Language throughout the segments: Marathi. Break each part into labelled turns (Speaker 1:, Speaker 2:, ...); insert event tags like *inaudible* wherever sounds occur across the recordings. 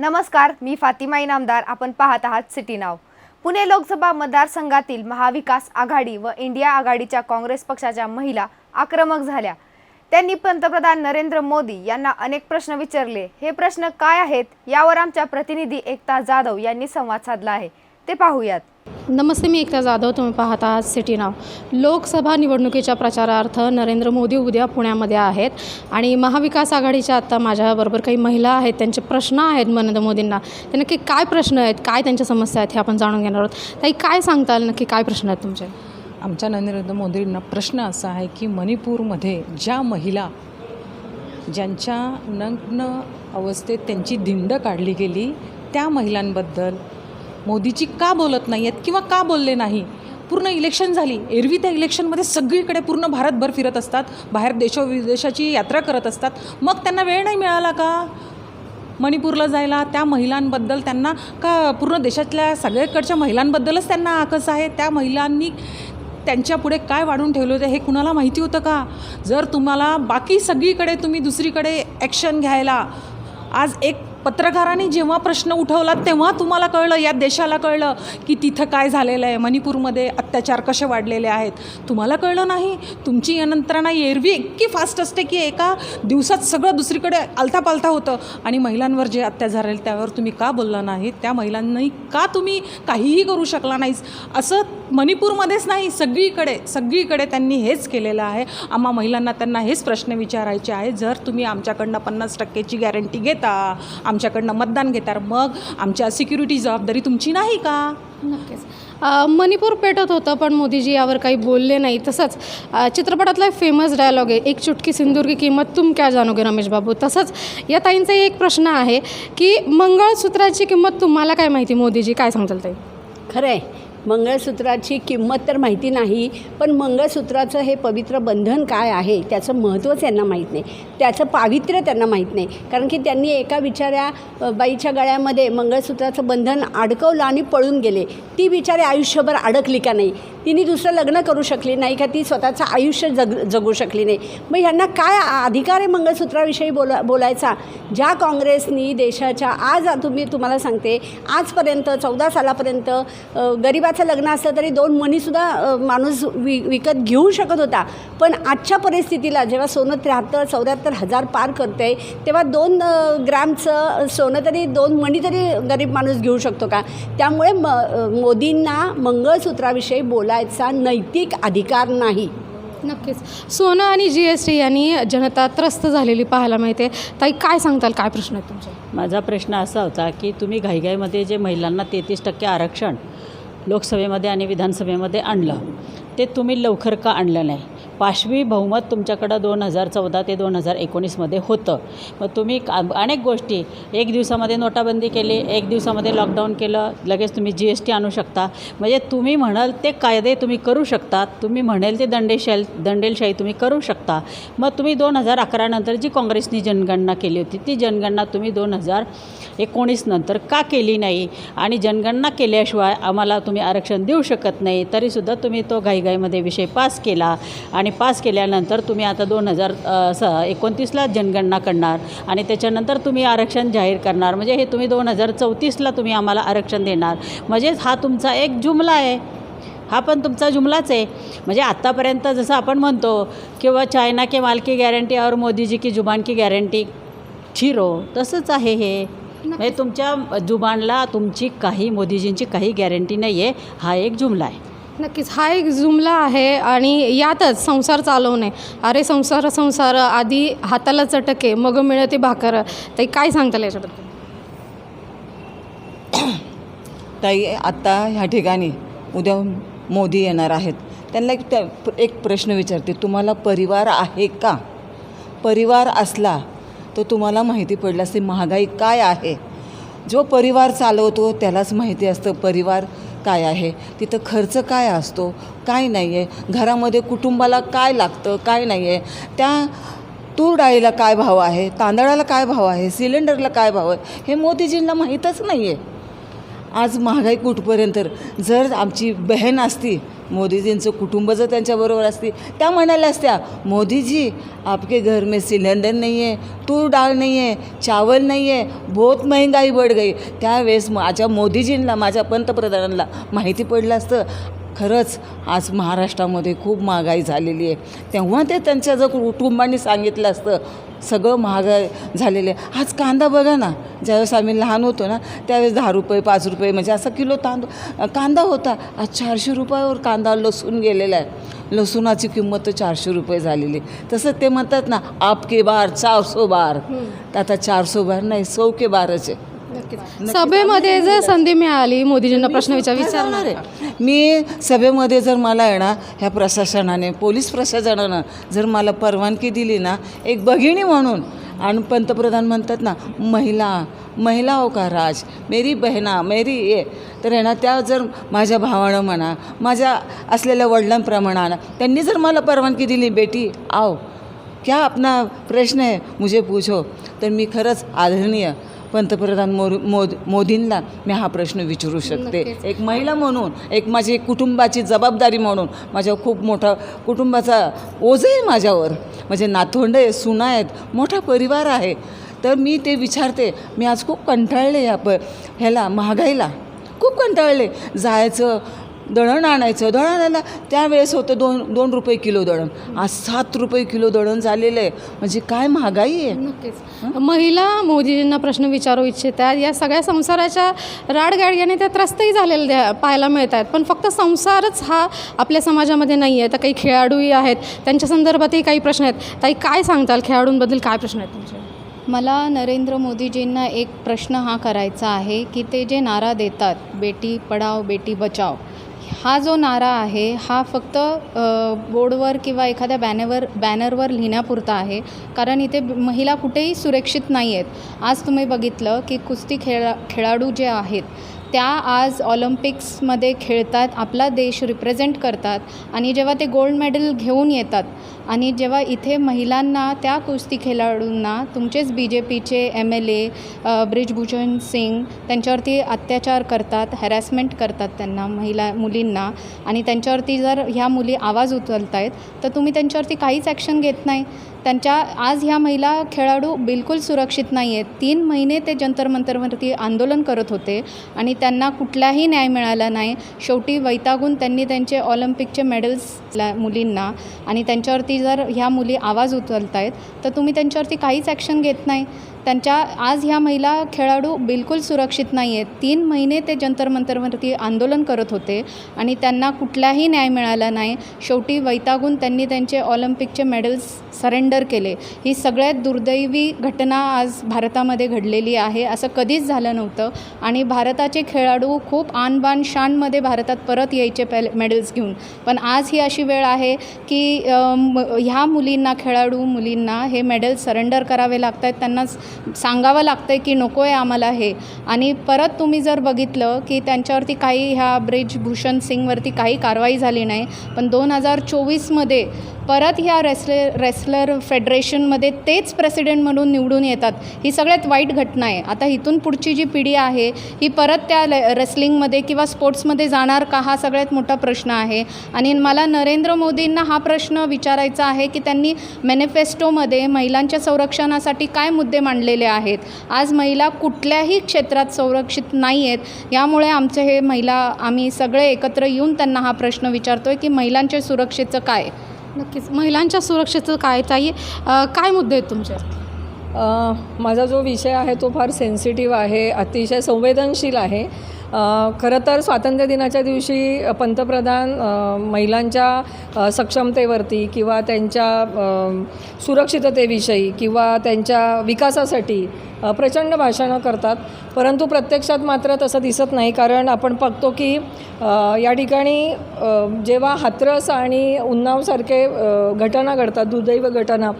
Speaker 1: नमस्कार मी फातिमा इनामदार. आपण पाहत आहात सिटी नाव. पुणे लोकसभा मतदारसंघातील महाविकास आघाडी व इंडिया आघाडीच्या काँग्रेस पक्षाच्या महिला आक्रमक झाल्या. त्यांनी पंतप्रधान नरेंद्र मोदी यांना अनेक प्रश्न विचारले. हे प्रश्न काय आहेत? यावर आमच्या प्रतिनिधी एकता जाधव यांनी संवाद साधला आहे. ते पाहूयात.
Speaker 2: नमस्ते मी एकता जाधव. तुम्ही पाहत आहात सिटी नाव. लोकसभा निवडणुकीच्या प्रचारार्थ नरेंद्र मोदी उद्या पुण्यामध्ये आहेत आणि महाविकास आघाडीच्या आत्ता माझ्याबरोबर काही महिला आहेत त्यांचे प्रश्न आहेत नरेंद्र मोदींना. ते नक्की काय प्रश्न आहेत काय त्यांच्या समस्या आहेत हे आपण जाणून घेणार आहोत. ताई काय सांगताल? नक्की काय प्रश्न आहेत तुमचे?
Speaker 3: आमच्या नरेंद्र मोदींना प्रश्न असा आहे की मणिपूरमध्ये ज्या महिला ज्यांच्या नग्न अवस्थेत त्यांची धिंड काढली गेली त्या महिलांबद्दल मोदीची का बोलत नाही आहेत किंवा का बोलले नाही? पूर्ण इलेक्शन झाली. एरवी त्या इलेक्शनमध्ये सगळीकडे पूर्ण भारतभर फिरत असतात. बाहेर देशोविदेशाची यात्रा करत असतात. मग त्यांना वेळ नाही मिळाला का? मणिपूरला जायला त्या महिलांबद्दल त्यांना का पूर्ण देशातल्या सगळीकडच्या महिलांबद्दलच त्यांना आकस आहे? त्या महिलांनी त्यांच्या पुढे काय वाढून ठेवलं होतं हे कुणाला माहिती होतं का? जर तुम्हाला बाकी सगळीकडे तुम्ही दुसरीकडे ॲक्शन घ्यायला आज एक पत्रकारांनी जेव्हा प्रश्न उठवला तेव्हा तुम्हाला कळलं या देशाला कळलं की तिथं काय झालेलं आहे. मणिपूरमध्ये अत्याचार कसे वाढलेले आहेत? तुम्हाला कळलं नाही? तुमची यंत्रणा एरवी इतकी फास्ट असते की एका दिवसात सगळं दुसरीकडे आलतापालता होतं. आणि महिलांवर जे अत्याचार झाले त्यावर तुम्ही का बोलला नाही त्या महिलांनाही का तुम्ही काहीही करू शकला नाहीस? असं मणिपूरमध्येच नाही सगळीकडे सगळीकडे त्यांनी हेच केलेलं आहे. आम्हा महिलांना त्यांना हेच प्रश्न विचारायचे आहे जर तुम्ही आमच्याकडनं पन्नास टक्केची गॅरंटी घेता आमच्याकडनं मतदान घेता मग आमच्या सिक्युरिटी जबाबदारी तुमची नाही का?
Speaker 2: नक्कीच. मणिपूर पेटत होतं पण मोदीजी यावर काही बोलले नाही. तसंच चित्रपटातला एक फेमस डायलॉग आहे एक चुटकी सिंदूर की किंमत तुम क्या जानोगे रमेश बाबू? तसंच या ताईंचा एक प्रश्न आहे की मंगळसूत्राची किंमत तुम्हाला काय माहिती? मोदीजी काय सांगताल ताई?
Speaker 4: खरं आहे मंगळसूत्राची किंमत तर माहिती नाही पण मंगळसूत्राचं हे पवित्र बंधन काय आहे त्याचं महत्त्व त्यांना माहीत नाही. त्याचं पावित्र्य त्यांना माहीत नाही. कारण की त्यांनी एका बिचाऱ्या बाईच्या गळ्यामध्ये मंगळसूत्राचं बंधन अडकवलं आणि पळून गेले. ती बिचारी आयुष्यभर अडकली का नाही? तिने दुसरं लग्न करू शकली नाही का? ती स्वतःचं आयुष्य जग जगू शकली नाही. मग ह्यांना काय अधिकार आहे मंगळसूत्राविषयी बोला बोलायचा? ज्या काँग्रेसनी देशाच्या आज तुम्ही तुम्हाला सांगते आजपर्यंत चौदा सालापर्यंत गरिबाचं लग्न असलं तरी दोन मणीसुद्धा माणूस वि विकत घेऊ शकत होता. पण आजच्या परिस्थितीला जेव्हा सोनं त्र्याहत्तर चौऱ्याहत्तर हजार पार करते आहे तेव्हा दोन ग्रॅमचं सोनं तरी दोन मणी तरी गरीब माणूस घेऊ शकतो का? त्यामुळे म मोदींना मंगळसूत्राविषयी बोलायचा नैतिक अधिकार नाही.
Speaker 2: नक्कीच. सोनं आणि जी एस टी यांनी जनता त्रस्त झालेली पाहायला मिळते. ताई काय सांगताल? काय प्रश्न आहेत तुमचे?
Speaker 5: माझा प्रश्न असा होता की तुम्ही घाईघाईमध्ये जे महिलांना तेहतीस टक्के आरक्षण लोकसभेमध्ये आणि विधानसभेमध्ये आणलं ते तुम्ही लवकर का आणलं नाही? पाशवी बहुमत तुमच्याकडं दोन हजार चौदा ते दोन हजार एकोणीसमध्ये होतं. मग तुम्ही का अनेक गोष्टी एक दिवसामध्ये नोटाबंदी केली एक दिवसामध्ये लॉकडाऊन केलं लगेच तुम्ही जी एस टी आणू शकता. म्हणजे तुम्ही म्हणाल ते कायदे तुम्ही करू शकता तुम्ही म्हणेल ते दंडेशाही दंडेलशाही तुम्ही करू शकता. मग तुम्ही दोन हजार अकरानंतर जी काँग्रेसनी जनगणना केली होती ती जनगणना तुम्ही दोन हजार एकोणीस नंतर का केली नाही? आणि जनगणना केल्याशिवाय आम्हाला तुम्ही आरक्षण देऊ शकत नाही तरीसुद्धा तुम्ही तो घाईघाईमध्ये विषय पास केला. आणि पास केल्यानंतर तुम्ही आता दोन हजार स एकोणतीसला जनगणना करणार आणि त्याच्यानंतर तुम्ही आरक्षण जाहीर करणार. म्हणजे हे तुम्ही दोन हजार चौतीसला तुम्ही आम्हाला आरक्षण देणार. म्हणजेच हा तुमचा एक जुमला आहे. हा पण तुमचा जुमलाच आहे. म्हणजे आत्तापर्यंत जसं आपण म्हणतो किंवा चायना के माल की गॅरंटी और मोदीजी की जुबान की गॅरंटी झिरो तसंच आहे हे. म्हणजे तुमच्या जुबानला तुमची काही मोदीजींची काही गॅरंटी नाही आहे हा एक जुमला आहे.
Speaker 2: नक्कीच. हा एक जुमला आहे आणि यातच संसार चालवणे. अरे संसार संसार आधी हाताला चटके मग मिळते भाकर. ताई काय सांगताल याच्याबद्दल? *coughs*
Speaker 6: ताई आत्ता ह्या ठिकाणी उद्या मोदी येणार आहेत. त्यांना एक त्या एक प्रश्न विचारते तुम्हाला परिवार आहे का? परिवार असला तर तुम्हाला माहिती पडलं असते महागाई काय आहे. जो परिवार चालवतो त्यालाच माहिती असतं परिवार. काय आहे? तिथं खर्च काय असतो? काय नाही आहे घरामध्ये कुटुंबाला काय लागतं? काय नाही आहे त्या तूर डाळीला काय भाव आहे? तांदळाला काय भाव आहे? सिलेंडरला काय भाव आहे? हे मोदीजींना माहीतच नाही आहे आज महागाई कुठपर्यंत? जर आमची बहीण असती मोदीजींचं कुटुंब जर त्यांच्याबरोबर असती त्या म्हणाल्या असत्या मोदीजी आपके घर में सिलेंडर नाही आहे तूर डाळ नाही आहे चावल नाही आहे बहुत महंगाई बढ़ गई. त्यावेळेस माझ्या मोदीजींना माझ्या पंतप्रधानांना माहिती पडलं असतं खरंच आज महाराष्ट्रामध्ये खूप महागाई झालेली आहे. तेव्हा ते त्यांच्या जर कुटुंबाने सांगितलं असतं सगळं महागाई झालेलं आहे. आज कांदा बघा ना ज्यावेळेस आम्ही लहान होतो ना त्यावेळेस दहा रुपये पाच रुपये म्हणजे असा किलो तांदूळ कांदा होता. आज चारशे रुपयावर कांदा लसूण गेलेला आहे. लसूणाची किंमत तर चारशे रुपये झालेली आहे. तसं ते म्हणतात ना आपके बार चारसो बार. तर आता चारसो बार नाही सौ के बारच आहे.
Speaker 2: सभेमध्ये जर संधी मिळाली मोदीजींना प्रश्न विचार विचारणार.
Speaker 6: आहे. मी सभेमध्ये जर मला आहे ना ह्या प्रशासनाने पोलीस प्रशासनानं जर मला परवानगी दिली ना एक भगिनी म्हणून आणि पंतप्रधान म्हणतात ना महिला महिला हो का राज? मेरी बहिणा मेरी ये. तर आहे ना त्या जर माझ्या भावानं म्हणा माझ्या असलेल्या वडिलांप्रमाणे त्यांनी जर मला परवानगी दिली बेटी आओ क्या अपना प्रश्न है? मुझे पूछो. तर मी खरंच आदरणीय पंतप्रधान मोर मोद मोदींना मी हा प्रश्न विचारू शकते. एक महिला म्हणून एक माझी कुटुंबाची जबाबदारी म्हणून माझ्या खूप मोठा कुटुंबाचा ओझ आहे माझ्यावर. म्हणजे नातवंड आहे सुना आहेत मोठा परिवार आहे. तर मी ते विचारते मी आज खूप कंटाळले या प ह्याला महागाईला. खूप कंटाळले. जायचं दळण आणायचं. दळण आणायला त्यावेळेस होतं दोन दोन रुपये किलो दळण. आज सात रुपये किलो दळण झालेलं आहे. म्हणजे काय महागाई आहे?
Speaker 2: नक्कीच. महिला मोदीजींना प्रश्न विचारू इच्छितात या सगळ्या संसाराच्या राडगाडग्याने त्या त्रस्तही झालेल्या पाहायला मिळत आहेत पण फक्त संसारच हा आपल्या समाजामध्ये नाही आहे तर काही खेळाडूही आहेत. त्यांच्या संदर्भातही काही प्रश्न आहेत. ताई काय सांगताल? खेळाडूंबद्दल काय प्रश्न आहेत तुमचे?
Speaker 7: मला नरेंद्र मोदीजींना एक प्रश्न हा करायचा आहे की ते जे नारा देतात बेटी पढाओ बेटी बचाव हा जो नारा आहे हा फक्त बोर्डवर किंवा एखाद्या बॅनरवर बॅनरवर लिहिण्यापुरता आहे. कारण इथे महिला कुठेही सुरक्षित नाही आहेत आज तुम्ही बघितलं की कुस्ती खेळा खेळाडू जे आहेत त्या आज ऑलिम्पिक्समध्ये खेळतात आपला देश रिप्रेझेंट करतात आणि जेव्हा ते गोल्ड मेडल घेऊन येतात आणि जेव्हा इथे महिलांना त्या कुस्ती खेळाडूंना तुमचेच बी जे पीचे M L A Brijbhushan Singh त्यांच्यावरती अत्याचार करतात हॅरॅसमेंट करतात त्यांना महिला मुलींना आणि त्यांच्यावरती जर ह्या मुली आवाज उचलत आहेत तर तुम्ही त्यांच्यावरती काहीच ॲक्शन घेत नाही. त्यांच्या आज ह्या महिला खेळाडू बिलकुल सुरक्षित नाही आहेत. तीन महिने ते जंतरमंतरवरती आंदोलन करत होते आणि त्यांना कुठलाही न्याय मिळाला नाही. शेवटी वैतागून त्यांनी त्यांचे ऑलिम्पिकचे मेडल्स ला मुलींना आणि त्यांच्यावरती जर ह्या मुली आवाज उचलत आहेत तर तुम्ही त्यांच्यावरती काहीच ॲक्शन घेत नाही. त्यांच्या आज ह्या महिला खेळाडू बिलकुल सुरक्षित नाही आहेत. तीन महिने ते जंतरमंतरवरती आंदोलन करत होते आणि त्यांना कुठलाही न्याय मिळाला नाही. शेवटी वैतागून त्यांनी त्यांचे ऑलिम्पिकचे मेडल्स सरेंडर केले. ही सगळ्यात दुर्दैवी घटना आज भारतामध्ये घडलेली आहे असं कधीच झालं नव्हतं आणि भारताचे खेळाडू खूप आनबान शानमध्ये भारतात परत यायचे पेल मेडल्स घेऊन. पण आज ही अशी वेळ आहे की ह्या मुलींना खेळाडू मुलींना हे मेडल्स सरेंडर करावे लागत आहेत त्यांना सांगावं लागतं आहे की नको आहे आम्हाला हे. आणि परत तुम्ही जर बघितलं की त्यांच्यावरती काही ह्या ब्रिजभूषण सिंगवरती काही कारवाई झाली नाही पण दोन हजार चोवीसमध्ये परत ह्या रेसले रेसलर फेडरेशनमध्ये तेच प्रेसिडेंट म्हणून निवडून येतात. ही सगळ्यात वाईट घटना आहे. आता इथून पुढची जी पिढी आहे ही परत त्या रेसलिंगमध्ये किंवा स्पोर्ट्समध्ये जाणार का हा सगळ्यात मोठा प्रश्न आहे. आणि मला नरेंद्र मोदींना हा प्रश्न विचारायचा आहे की त्यांनी मॅनिफेस्टोमध्ये महिलांच्या संरक्षणासाठी काय मुद्दे मांडलेले आहेत? आज महिला कुठल्याही क्षेत्रात संरक्षित नाही आहेत यामुळे आमचे हे महिला आम्ही सगळे एकत्र येऊन त्यांना हा प्रश्न विचारतोय की महिलांच्या सुरक्षेचं काय?
Speaker 2: नक्कीच. महिलांच्या सुरक्षेचं काय ताई? अ, काय मुद्दे आहेत तुमचे?
Speaker 8: अ, माझा जो विषय आहे तो फार सेन्सिटिव्ह आहे अतिशय संवेदनशील आहे. खरं तर स्वातंत्र्य दिनाच्या दिवशी पंतप्रधान महिलांच्या सक्षमतेवरती किंवा त्यांच्या सुरक्षिततेविषयी किंवा त्यांच्या विकासासाठी प्रचंड भाषणं करतात. परंतु प्रत्यक्षात मात्र तसं दिसत नाही. कारण आपण बघतो की या ठिकाणी जेव्हा हाथरस आणि उन्नावसारखे घटना घडतात दुर्दैव घटना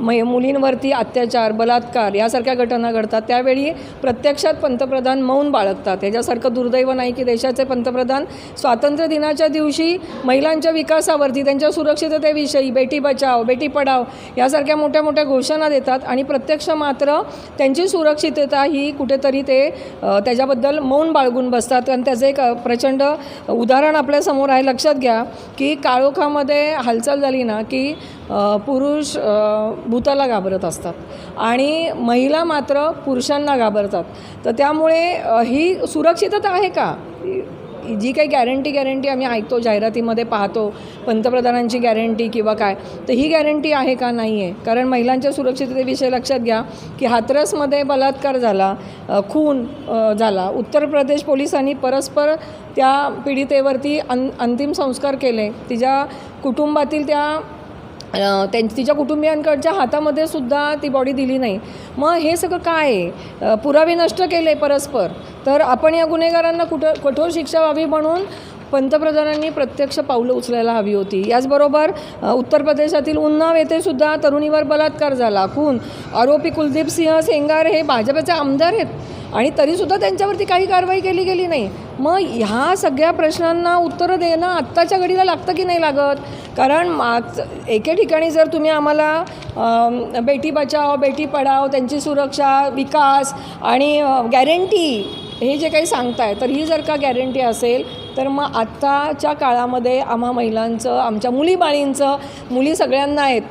Speaker 8: मै मुलींवरती अत्याचार बलात्कार यासारख्या घटना घडतात त्यावेळी प्रत्यक्षात पंतप्रधान मौन बाळगतात. याच्यासारखं दुर्दैव नाही की देशाचे पंतप्रधान स्वातंत्र्य दिनाच्या दिवशी महिलांच्या विकासावरती त्यांच्या सुरक्षिततेविषयी बेटी बचाव बेटी पढाव यासारख्या मोठ्या मोठ्या घोषणा देतात आणि प्रत्यक्ष मात्र त्यांची सुरक्षितता ही कुठेतरी ते त्याच्याबद्दल मौन बाळगून बसतात. आणि त्याचं एक प्रचंड उदाहरण आपल्यासमोर आहे. लक्षात घ्या की काळोखामध्ये हालचाल झाली ना की पुरुष भूताला घाबरत असतात. आणि महिला मात्र पुरुषांना घाबरतात. तर त्यामुळे ही सुरक्षितता आहे का? जी काही गॅरंटी गॅरंटी आम्ही ऐकतो जाहिरातीमध्ये पाहतो पंतप्रधानांची गॅरंटी किंवा काय तर ही गॅरंटी आहे का? नाही आहे कारण महिलांच्या सुरक्षिततेविषयी लक्षात घ्या की हाथरसमध्ये बलात्कार झाला खून झाला. उत्तर प्रदेश पोलिसांनी परस्पर त्या पीडितेवरती अन अंतिम संस्कार केले. तिच्या कुटुंबातील त्या त्यां तिच्या कुटुंबियांकडच्या हातामध्ये सुद्धा ती बॉडी दिली नाही. मग हे सगळं काय? आहे पुरावे नष्ट केले परस्पर. तर आपण या गुन्हेगारांना कुठं कठोर शिक्षा व्हावी म्हणून पंतप्रधानांनी प्रत्यक्ष पावलं उचलायला हवी होती. याचबरोबर उत्तर प्रदेशातील उन्नाव येथे सुद्धा तरुणीवर बलात्कार झाला. खून. आरोपी कुलदीप सिंह सेंगार हे भाजपचे आमदार आहेत. आणि तरीसुद्धा त्यांच्यावरती काही कारवाई केली गेली नाही. मग ह्या सगळ्या प्रश्नांना उत्तरं देणं आत्ताच्या घडीला लागतं की नाही लागत? कारण माग एके ठिकाणी जर तुम्ही आम्हाला बेटी बचाव बेटी पढाव त्यांची सुरक्षा विकास आणि गॅरंटी हे जे काही सांगताय तर ही जर का गॅरंटी असेल तर मग आत्ताच्या काळामध्ये आम्हा महिलांचं आमच्या मुलीबाळींचं मुली सगळ्यांना आहेत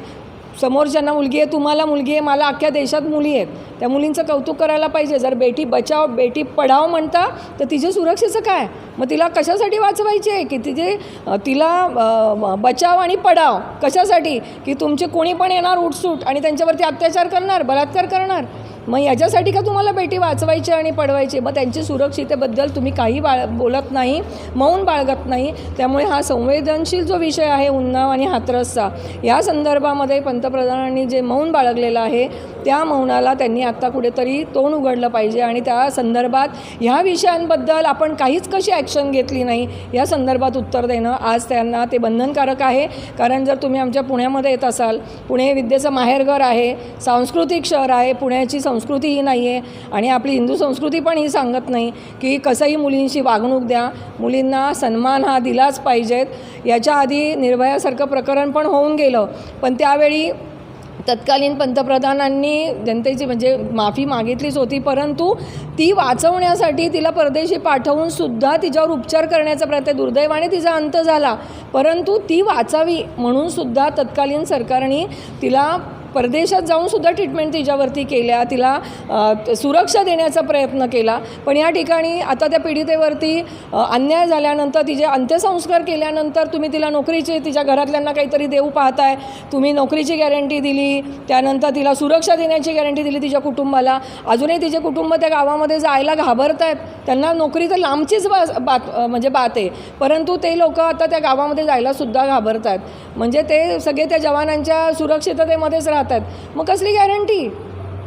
Speaker 8: समोरच्यांना मुलगी आहे तुम्हाला मुलगी आहे मला अख्ख्या देशात मुली आहेत. त्या मुलींचं कौतुक करायला पाहिजे. जर बेटी बचाव बेटी पढाव म्हणता तर तिच्या सुरक्षेचं काय? मग तिला कशासाठी वाचवायची? आहे की तिचे तिला बचाव आणि पडाव कशासाठी? की तुमचे कोणी पण येणार उठसूट आणि त्यांच्यावरती अत्याचार करणार बलात्कार करणार? मग याच्यासाठी का तुम्हाला बेटी वाचवायची आणि पडवायची? मग त्यांची सुरक्षितेबद्दल तुम्ही काही बाळ बोलत नाही मौन बाळगत नाही. त्यामुळे हा संवेदनशील जो विषय आहे उन्नाव आणि हाथरसचा या संदर्भामध्ये पंतप्रधानांनी जे मौन बाळगलेलं आहे त्या मौनाला त्यांनी आत्ता कुठेतरी तोंड उघडलं पाहिजे आणि त्या संदर्भात ह्या विषयांबद्दल आपण काहीच कशी ॲक्शन घेतली नाही या संदर्भात उत्तर देणं आज त्यांना ते बंधनकारक आहे. कारण जर तुम्ही आमच्या पुण्यामध्ये येत असाल पुणे हे विद्येचं माहेरघर आहे सांस्कृतिक शहर आहे पुण्याची संस्कृती ही नाही आहे आणि आपली हिंदू संस्कृती पण ही सांगत नाही की कसंही मुलींशी वागणूक द्या मुलींना सन्मान हा दिलाच पाहिजेत. याच्या आधी निर्भयासारखं प्रकरण पण होऊन गेलं. पण त्यावेळी तत्कालीन पंतप्रधानांनी जनतेची म्हणजे माफी मागितलीच होती परंतु ती वाचवण्यासाठी तिला परदेशी पाठवून सुद्धा तिच्यावर उपचार करण्याचा प्रयत्न दुर्दैवाने तिचा अंत झाला. परंतु ती वाचावी म्हणून सुद्धा तत्कालीन सरकारने तिला परदेशात जाऊन सुद्धा ट्रीटमेंट तिच्यावरती केल्या तिला सुरक्षा देण्याचा प्रयत्न केला. पण या ठिकाणी आता त्या पीडितेवरती अन्याय झाल्यानंतर तिचे अंत्यसंस्कार केल्यानंतर तुम्ही तिला नोकरीची तिच्या घरातल्यांना काहीतरी देऊ पाहताय. तुम्ही नोकरीची गॅरंटी दिली त्यानंतर तिला सुरक्षा देण्याची गॅरंटी दिली तिच्या कुटुंबाला. अजूनही तिचे कुटुंब त्या गावामध्ये जायला घाबरत आहेत त्यांना नोकरी तर लांबचीच बा बात म्हणजे बात आहे. परंतु ते लोक आता त्या गावामध्ये जायलासुद्धा घाबरत आहेत म्हणजे ते सगळे त्या जवानांच्या सुरक्षिततेमध्येच राहतात. राहतात. मग कसली गॅरंटी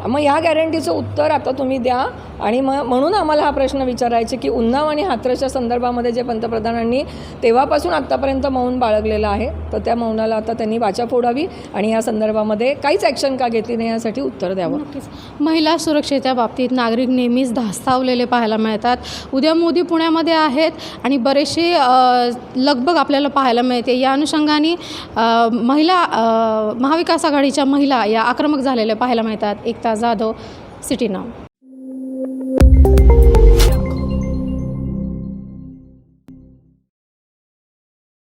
Speaker 8: मग ह्या गॅरंटीचं उत्तर आता तुम्ही द्या. आणि मग म्हणून आम्हाला हा प्रश्न विचारायचे की उन्नाव आणि हाथरसच्या संदर्भामध्ये जे पंतप्रधानांनी तेव्हापासून आत्तापर्यंत मौन बाळगलेलं आहे तर त्या मौनाला आता त्यांनी वाचा फोडावी आणि या संदर्भामध्ये काहीच ॲक्शन का घेतली नाही यासाठी उत्तर द्यावं.
Speaker 2: नक्कीच. महिला सुरक्षेच्या बाबतीत नागरिक नेहमीच धास्तावलेले पाहायला मिळतात. उद्या मोदी पुण्यामध्ये आहेत आणि बरेचसे लगभग लगबग आपल्याला पाहायला मिळते. या अनुषंगाने महिला महाविकास आघाडीच्या महिला या आक्रमक झालेल्या पाहायला मिळतात. एकता जाधव सिटी नाव